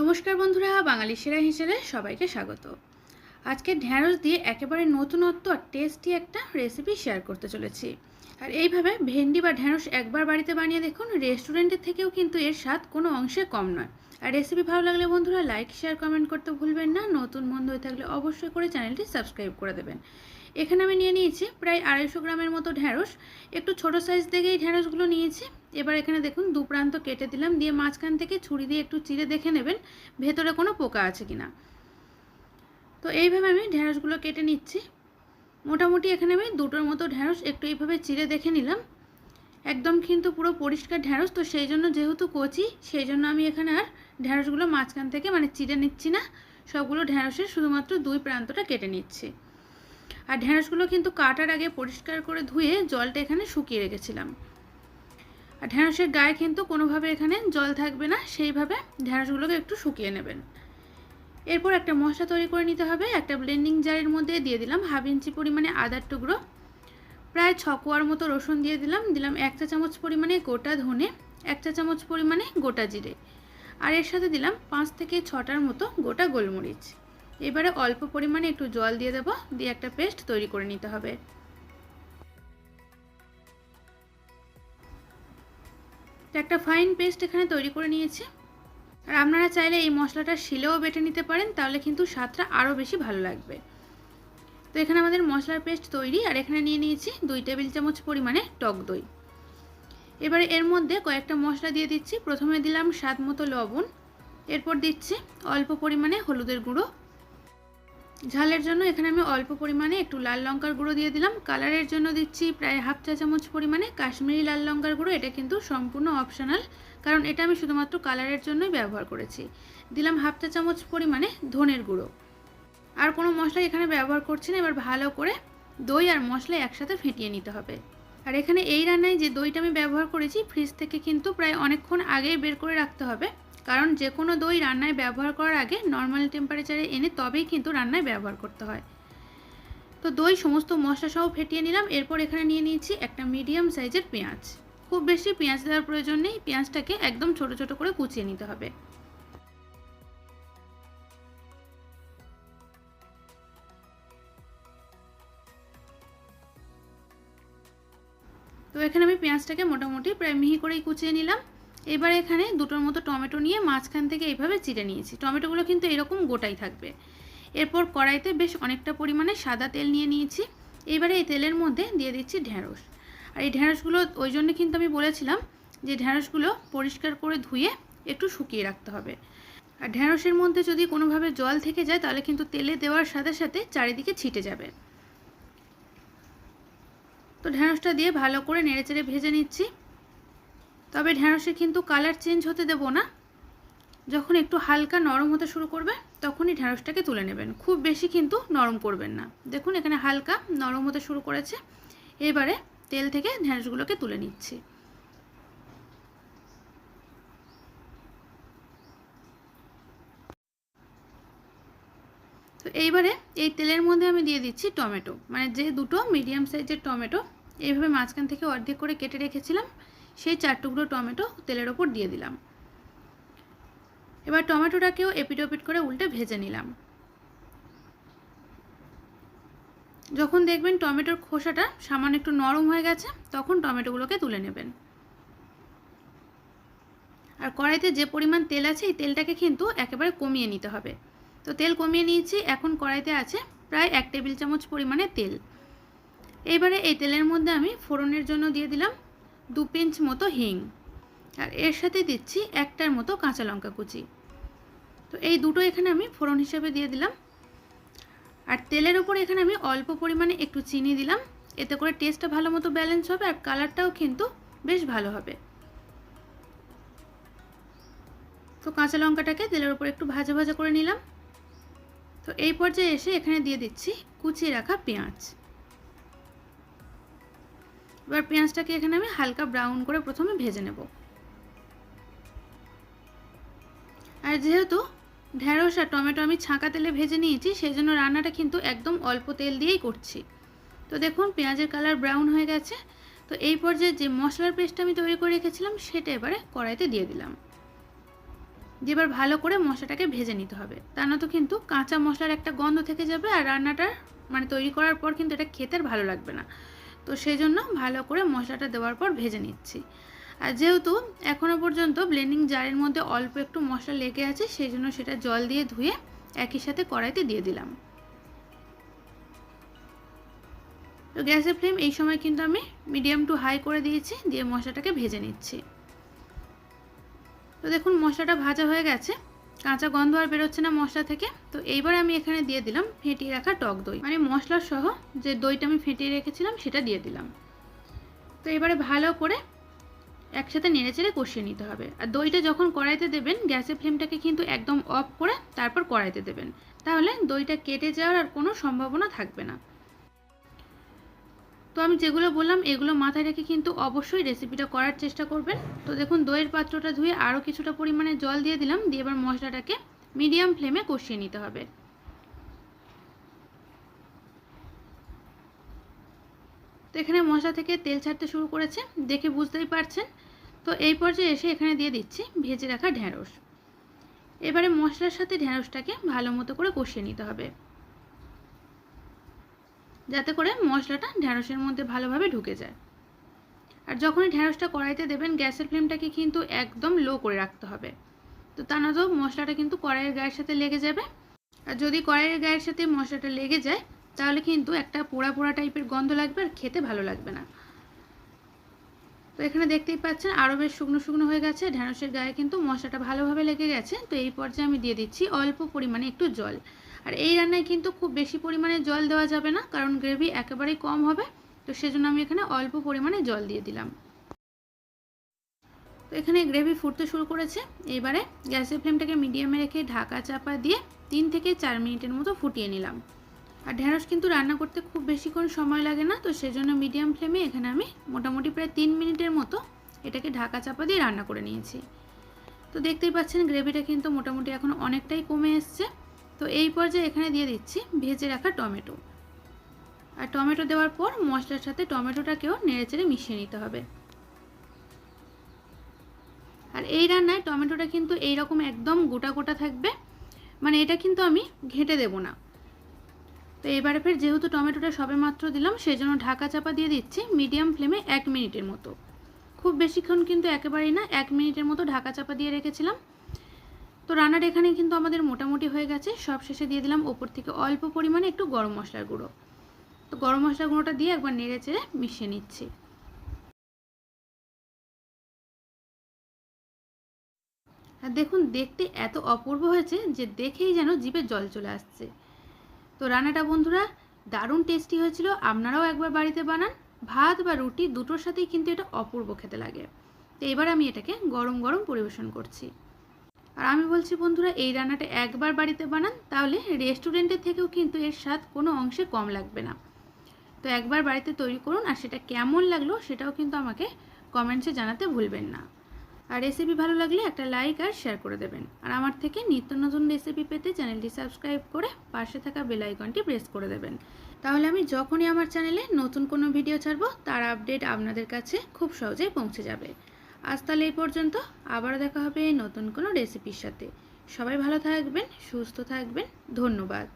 নমস্কার বন্ধুরা, বাঙালি সেরা হিসেবে সবাইকে স্বাগত। আজকে ঢ্যাঁড়স দিয়ে একেবারে নতুনত্ব আর টেস্টি একটা রেসিপি শেয়ার করতে চলেছি। আর এইভাবে ভেন্ডি বা ঢ্যাঁড়স একবার বাড়িতে বানিয়ে দেখুন রেস্টুরেন্টের থেকেও কিন্তু এর স্বাদ কোনো অংশে কম নয়। আর রেসিপি ভালো লাগলে বন্ধুরা লাইক শেয়ার কমেন্ট করতে ভুলবেন না। নতুন বন্ধু হয়ে থাকলে অবশ্যই করে চ্যানেলটি সাবস্ক্রাইব করে দেবেন। এখানে আমি নিয়ে নিয়েছি প্রায় আড়াইশো গ্রামের মতো ঢ্যাঁড়স একটু ছোট সাইজ দেখেই ঢ্যাঁড়সগুলো নিয়েছি। এবার এখানে দেখুন, দু প্রান্ত কেটে দিলাম। দিয়ে মাঝখান থেকে ছুরি দিয়ে একটু চিড়ে দেখে নেবেন, ভেতরে কোনো পোকা আছে কিনা। তো এইভাবে আমি ঢ্যাঁড়সগুলো কেটে নিচ্ছি। মোটামুটি এখানে আমি দুটোর মতো ঢ্যাঁড়স একটু এইভাবে চিড়ে দেখে নিলাম। একদম কিন্তু পুরো পরিষ্কার ঢ্যাঁড়স তো সেই জন্য যেহেতু কচি, সেই জন্য আমি এখানে আর ঢ্যাঁড়সগুলো মাঝখান থেকে মানে চিড়ে নিচ্ছি না। সবগুলো ঢ্যাঁড়সের শুধুমাত্র দুই প্রান্তটা কেটে নিচ্ছি। আর ঢ্যাঁড়সগুলো কিন্তু কাটার আগে পরিষ্কার করে ধুয়ে জলটা এখানে শুকিয়ে রেখেছিলাম। আর ঢ্যাঁড়সের গায়ে কিন্তু কোনোভাবে এখানে জল থাকবে না, সেইভাবে ঢ্যাঁড়সগুলোকে একটু শুকিয়ে নেবেন। এরপর একটা মশলা তৈরি করে নিতে হবে, একটা ব্লেন্ডিং জারের মধ্যে দিয়ে দিলাম হাফ ইঞ্চি পরিমাণে আদার টুকরো, প্রায় ছ কোয়ার মতো রসুন দিয়ে দিলাম দিলাম এক চা চামচ পরিমাণে গোটা ধনে, এক চা চামচ পরিমাণে গোটা জিরে, আর এর সাথে দিলাম পাঁচ থেকে ছটার মতো গোটা গোলমরিচ। এবারে অল্প পরিমাণে একটু জল দিয়ে দেবো, দিয়ে একটা পেস্ট তৈরি করে নিতে হবে। একটা ফাইন পেস্ট এখানে তৈরি করে নিয়েছি। আর আপনারা চাইলে এই মশলাটা শিলেও বেটে নিতে পারেন, তাহলে কিন্তু স্বাদটা আরও বেশি ভালো লাগবে। তো এখানে আমাদের মশলার পেস্ট তৈরি, আর এখানে নিয়ে নিয়েছি দুই টেবিল চামচ পরিমাণে টক দই। এবারে এর মধ্যে কয়েকটা মশলা দিয়ে দিচ্ছি। প্রথমে দিলাম স্বাদ মতো লবণ, এরপর দিচ্ছি অল্প পরিমাণে হলুদের গুঁড়ো ঝালের জন্য এখানে আমি অল্প পরিমাণে একটু লাল লঙ্কার গুঁড়ো দিয়ে দিলাম। কালারের জন্য দিচ্ছি প্রায় হাফ চা চামচ পরিমাণে কাশ্মীরি লাল লঙ্কার গুঁড়ো। এটা কিন্তু সম্পূর্ণ অপশনাল, কারণ এটা আমি শুধুমাত্র কালারের জন্যই ব্যবহার করেছি। দিলাম হাফ চা চামচ পরিমাণে ধনের গুঁড়ো। আর কোনো মশলা এখানে ব্যবহার করছি না, এবার ভালো করে দই আর মশলা একসাথে ফেটিয়ে নিতে হবে। আর এখানে এই রান্নায় যে দইটা আমি ব্যবহার করেছি, ফ্রিজ থেকে কিন্তু প্রায় অনেকক্ষণ আগেই বের করে রাখতে হবে। কারণ যে কোনো দই রান্নায় ব্যবহার করার আগে নর্মাল টেম্পারেচারে এনে তবেই কিন্তু রান্নায় ব্যবহার করতে হয়। তো দই সমস্ত মশলা সহ ফেটিয়ে নিলাম, এরপর এখানে নিয়ে নিয়েছি একটা মিডিয়াম সাইজের পেঁয়াজ। খুব বেশি পেঁয়াজ দেওয়ার প্রয়োজন নেই, পেঁয়াজটাকে একদম ছোট ছোট করে কুচিয়ে নিতে হবে। তো এখানে আমি পেঁয়াজটাকে মোটামুটি প্রায় মিহি করেই কুচিয়ে নিলাম। এবার এখানে দুটোর মতো টমেটো নিয়ে মাঝখান থেকে এইভাবে চিড়ে নিয়েছি। টমেটোগুলো কিন্তু এরকম গোটাই থাকবে। এরপর কড়াইতে বেশ অনেকটা পরিমাণে সাদা তেল নিয়ে নিয়েছি। এবারে এই তেলের মধ্যে দিয়ে দিচ্ছি ঢ্যাঁড়স আর এই ঢ্যাঁড়সগুলো ওই জন্য কিন্তু আমি বলেছিলাম যে ঢ্যাঁড়সগুলো পরিষ্কার করে ধুয়ে একটু শুকিয়ে রাখতে হবে। আর ঢ্যাঁড়সের মধ্যে যদি কোনোভাবে জল থেকে যায়, তাহলে কিন্তু তেলে দেওয়ার সাথে সাথে চারিদিকে ছিটে যাবে। তো ঢ্যাঁড়সটা দিয়ে ভালো করে নেড়েচেড়ে ভেজে নিচ্ছি। তবে ঢ্যাঁড়সে কিন্তু কালার চেঞ্জ হতে দেবো না। যখন একটু হালকা নরম হতে শুরু করবে, তখনই ঢ্যাঁড়সটাকে তুলে নেবেন। খুব বেশি কিন্তু নরম করবেন না। দেখুন, এখানে হালকা নরম হতে শুরু করেছে। এবারে তেল থেকে ঢ্যাঁড়সগুলোকে তুলে নিচ্ছি। তো এইবারে এই তেলের মধ্যে আমি দিয়ে দিচ্ছি টমেটো। মানে যে দুটো মিডিয়াম সাইজের টমেটো, এইভাবে মাঝখান থেকে অর্ধেক করে কেটে রেখেছিলাম। সেই চার টুকরো টমেটো তেলের ওপর দিয়ে দিলাম। এবার টমেটোটাকেও এপিট ওপিট করে উল্টে ভেজে নিলাম। যখন দেখবেন টমেটোর খোসাটা সামান্য একটু নরম হয়ে গেছে, তখন টমেটোগুলোকে তুলে নেবেন। আর কড়াইতে যে পরিমাণ তেল আছে, এই তেলটাকে কিন্তু একেবারে কমিয়ে নিতে হবে। তো তেল কমিয়ে নিয়েছি, এখন কড়াইতে আছে প্রায় এক টেবিল চামচ পরিমাণে তেল। এবারে এই তেলের মধ্যে আমি ফোড়নের জন্য দিয়ে দিলাম দু পিঞ্চ মতো হিং। আর এর সাথে দিচ্ছি একটার মতো কাঁচা লঙ্কা কুচি। তো এই দুটো এখানে আমি ফোড়ন হিসেবে দিয়ে দিলাম। আর তেলের ওপর এখানে আমি অল্প পরিমাণে একটু চিনি দিলাম। এতে করে টেস্টটা ভালো মতো ব্যালেন্স হবে আর কালারটাও কিন্তু বেশ ভালো হবে। তো কাঁচা লঙ্কাটাকে তেলের ওপর একটু ভাজা ভাজা করে নিলাম। তো এই পর্যায়ে এসে এখানে দিয়ে দিচ্ছি কুচিয়ে রাখা পেঁয়াজ। এবার পেঁয়াজটাকে এখানে আমি হালকা ব্রাউন করে প্রথমে ভেজে নেব। আর যেহেতু ঢ্যাঁড়স আর টমেটো আমি ছাঁকা তেলে ভেজে নিয়েছি, সেই জন্য রান্নাটা কিন্তু একদম অল্প তেল দিয়েই করছি। তো দেখুন, পেঁয়াজের কালার ব্রাউন হয়ে গেছে। তো এই পর্যায়ে যে মশলার পেস্টটা আমি তৈরি করে রেখেছিলাম, সেটা এবারে কড়াইতে দিয়ে দিলাম। এবার ভালো করে মশলাটাকে ভেজে নিতে হবে। তা না তো কিন্তু কাঁচা মশলার একটা গন্ধ থেকে যাবে আর রান্নাটা মানে তৈরি করার পর কিন্তু এটা খেতে আর ভালো লাগবে না। তো সেই জন্য ভালো করে মশলাটা দেওয়ার পর ভেজে নিচ্ছি। আর যেহেতু এখনও পর্যন্ত ব্লেন্ডিং জারের মধ্যে অল্প একটু মশলা লেগে আছে সেই জন্য সেটা জল দিয়ে ধুয়ে একই সাথে কড়াইতে দিয়ে দিলাম। তো গ্যাসের ফ্লেম এই সময় কিন্তু আমি মিডিয়াম টু হাই করে দিয়েছি, দিয়ে মশলাটাকে ভেজে নিচ্ছি। তো দেখুন মশলাটা ভাজা হয়ে গেছে। কাঁচা গন্ধ আর বেরোচ্ছে না মশলা থেকে। তো এইবার আমি এখানে দিয়ে দিলাম ফেটিয়ে রাখা টক দই। মানে মশলা সহ যে দইটা আমি ফেটিয়ে রেখেছিলাম, সেটা দিয়ে দিলাম। তো এবারে ভালো করে একসাথে নেড়ে চেড়ে কষিয়ে নিতে হবে। আর দইটা যখন কড়াইতে দেবেন, গ্যাসের ফ্লেমটাকে কিন্তু একদম অফ করে তারপর কড়াইতে দেবেন। তাহলে দইটা কেটে যাওয়ার আর কোনো সম্ভাবনা থাকবে না। তো আমি যেগুলো বললাম, এগুলো মাথায় রেখে কিন্তু অবশ্যই রেসিপিটা করার চেষ্টা করবেন। তো দেখুন, দইয়ের পাত্রটা ধুয়ে আরও কিছুটা পরিমাণে জল দিয়ে দিলাম, দিয়ে এবার মশলাটাকে মিডিয়াম ফ্লেমে কষিয়ে নিতে হবে। তো এখানে মশলা থেকে তেল ছাড়তে শুরু করেছে, দেখে বুঝতেই পারছেন। তো এই পর্যায়ে এসে এখানে দিয়ে দিচ্ছি ভেজে রাখা ঢ্যাঁড়স এবারে মশলার সাথে ঢ্যাঁড়সটাকে ভালো মতো করে কষিয়ে নিতে হবে। যাতে করে মশলাটা ঢ্যাঁড়সের মধ্যে ভালোভাবে ঢুকে যায়। আর যখনই ঢ্যাঁড়সটা কড়াইতে দেবেন, গ্যাসের ফ্লেমটাকে কিন্তু একদম লো করে রাখতে হবে। তো তা না তো মশলাটা কিন্তু কড়াইয়ের গায়ের সাথে লেগে যাবে। আর যদি কড়াইয়ের গায়ের সাথে মশলাটা লেগে যায়, তাহলে কিন্তু একটা পোড়া পোড়া টাইপের গন্ধ লাগবে আর খেতে ভালো লাগবে না। তো এখানে দেখতেই পাচ্ছেন, আরও বেশ শুকনো শুকনো হয়ে গেছে। ঢ্যাঁড়সের গায়ে কিন্তু মশলাটা ভালোভাবে লেগে গেছে। তো এই পর্যায়ে আমি দিয়ে দিচ্ছি অল্প পরিমাণে একটু জল। আর এই রান্নায় কিন্তু খুব বেশি পরিমাণে জল দেওয়া যাবে না, কারণ গ্রেভি একেবারেই কম হবে। তো সেজন্য আমি এখানে অল্প পরিমাণে জল দিয়ে দিলাম। তো এখানে গ্রেভি ফুটতে শুরু করেছে। এবারে গ্যাসের ফ্লেমটাকে মিডিয়ামে রেখে ঢাকা চাপা দিয়ে তিন থেকে চার মিনিটের মতো ফুটিয়ে নিলাম। আর ঢ্যাঁড়স কিন্তু রান্না করতে খুব বেশিক্ষণ সময় লাগে না, তো সেজন্য মিডিয়াম ফ্লেমে এখানে আমি মোটামুটি প্রায় তিন মিনিটের মতো এটাকে ঢাকা চাপা দিয়ে রান্না করে নিয়েছি। তো দেখতেই পাচ্ছেন, গ্রেভিটা কিন্তু মোটামুটি এখন অনেকটাই কমে এসছে। তো এই পর্যায়ে এখানে দিয়ে দিচ্ছি ভেজে রাখা টমেটো। আর টমেটো দেওয়ার পর মশলার সাথে টমেটোটাকেও নেড়েচেড়ে মিশিয়ে নিতে হবে। আর এই রান্নায় টমেটোটা কিন্তু এই রকম একদম গোটা গোটা থাকবে। মানে এটা কিন্তু আমি ঘেঁটে দেব না। তো এবারে ফের যেহেতু টমেটোটা সবে মাত্র দিলাম সেই জন্য ঢাকা চাপা দিয়ে দিচ্ছি মিডিয়াম ফ্লেমে এক মিনিটের মতো। খুব বেশিক্ষণ কিন্তু একেবারেই না, এক মিনিটের মতো ঢাকা চাপা দিয়ে রেখেছিলাম। তো রান্নার এখানে কিন্তু আমাদের মোটামুটি হয়ে গেছে। সব শেষে দিয়ে দিলাম ওপর থেকে অল্প পরিমাণে একটু গরম মশলার গুঁড়ো। তো গরম মশলার গুঁড়োটা দিয়ে একবার নেড়ে চেড়ে মিশিয়ে নিচ্ছি। আর দেখুন, দেখতে এত অপূর্ব হয়েছে যে দেখেই যেন জিভে জল চলে আসছে। তো রান্নাটা বন্ধুরা দারুণ টেস্টি হয়েছিল। আপনারাও একবার বাড়িতে বানান। ভাত বা রুটি দুটোর সাথেই কিন্তু এটা অপূর্ব খেতে লাগে। তো এবার আমি এটাকে গরম গরম পরিবেশন করছি। আর আমি বলছি, বন্ধুরা, এই রান্নাটা একবার বাড়িতে বানান, তাহলে রেস্টুরেন্টের থেকেও কিন্তু এর স্বাদ কোনো অংশে কম লাগবে না। তো একবার বাড়িতে তৈরি করুন, আর সেটা কেমন লাগল সেটাও কিন্তু আমাকে কমেন্টসে জানাতে ভুলবেন না। আর রেসিপি ভালো লাগলে একটা লাইক আর শেয়ার করে দেবেন। আর আমার থেকে নিত্য নতুন রেসিপি পেতে চ্যানেলটি সাবস্ক্রাইব করে পাশে থাকা বেল আইকনটি প্রেস করে দেবেন। তাহলে আমি যখনই আমার চ্যানেলে নতুন কোনো ভিডিও ছাড়বো, তার আপডেট আপনাদের কাছে খুব সহজেই পৌঁছে যাবে। আজ তাহলে এই পর্যন্ত। আবার দেখা হবে নতুন কোনো রেসিপির সাথে। সবাই ভালো থাকবেন, সুস্থ থাকবেন। ধন্যবাদ।